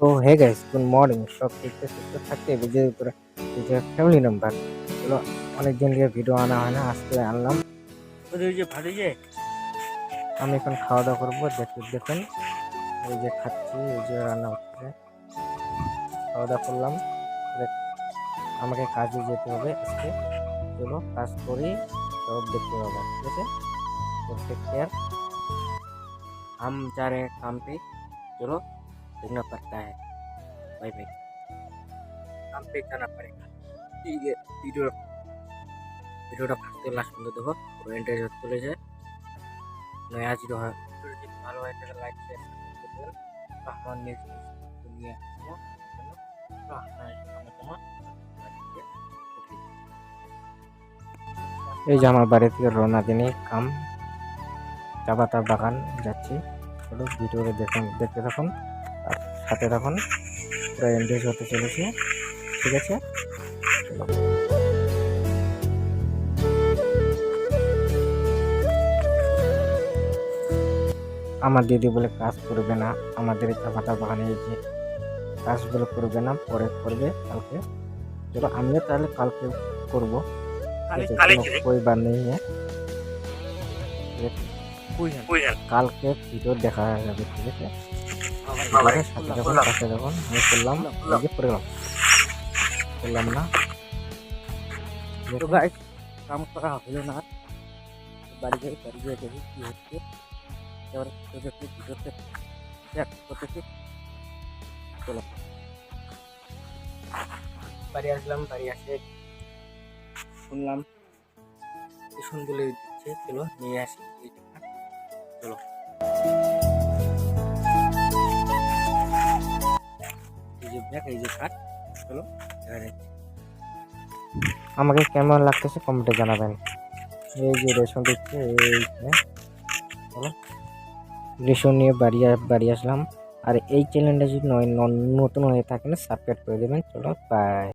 তো hey guys good morning সব দেখতে সুস্থ থাকতে ভিডিওর উপরে ভিডিও ফ্যামিলি নাম্বার চলো অনেকদিন দিয়ে ভিডিও আনা হয় না আজকে আনলাম ওই যে ভালো যে আমি এখন খাওয়া দাওয়া করবো দেখুন দেখুন ওই যে খাচ্ছি ওই যে রান্না হচ্ছে খাওয়া দাওয়া করলাম এবার আমাকে কাজে যেতে হবে আজকে চলো কাজ করি সব দেখতে পাবো ঠিক আছে তো টেক केयर हम जा रहे हैं काम पे चलो देखना पड़ता है बाय बाय काम पे जाना पड़ेगा ठीक है वीडियो ভিডিওটা ফার্স্ট লাস্ট পর্যন্ত দেখো পুরো এন্টারটেইন চলে যায় নয়া যদি হয় ভিডিওটা যদি ভালো হয় তাহলে লাইক শেয়ার সাবস্ক্রাইব করবেন তো আমার নেক্সট নিয়ে আসবো তো আপনার আমার তোমার এই যে আমার বাড়ি থেকে রওনা দিনে কাম চা পাতা বাগান যাচ্ছি চলো ভিডিওটা দেখুন দেখতে থাকুন আর সাথে থাকুন পুরো এন্ডেজ হতে চলেছে ঠিক আছে চলো আমার দিদি বলে কাজ করবে না আমাদের এই চা পাতা বাগানে এই যে কাজগুলো করবে না পরে করবে কালকে চলো আমিও তাহলে কালকে করবো ঠিক আছে, কোনো कोई बात नहीं है কালকে ভিডিও দেখা যাবে ঠিক আছে? সাথে যখন পাশে যখন আমি করলাম এই যে গেলাম। করলাম না। কাম করা হলো না। বাড়ি যাই বাড়ি গিয়ে দেখি কি হচ্ছে। এবার তোদেরকে ভিডিওতে দেখ করতেছি। চলো। বাড়ি আসলাম বাড়ি আসে শুনলাম। টিউশন বলে দিচ্ছে চলো নিয়ে আসি। চলো। এই যে ব্যাগ এই যে কাঠ চলো দেখা যাচ্ছে আমাকে কেমন লাগতেছে কমেন্টে জানাবেন। এই যে রেশন দিচ্ছে এইখানে বলো রেশন নিয়ে বাড়ি বাড়ি আসলাম। আর এই চ্যানেলটা যদি নতুন হয়ে থাকেন সাবস্ক্রাইব করে দেবেন। চলো বাই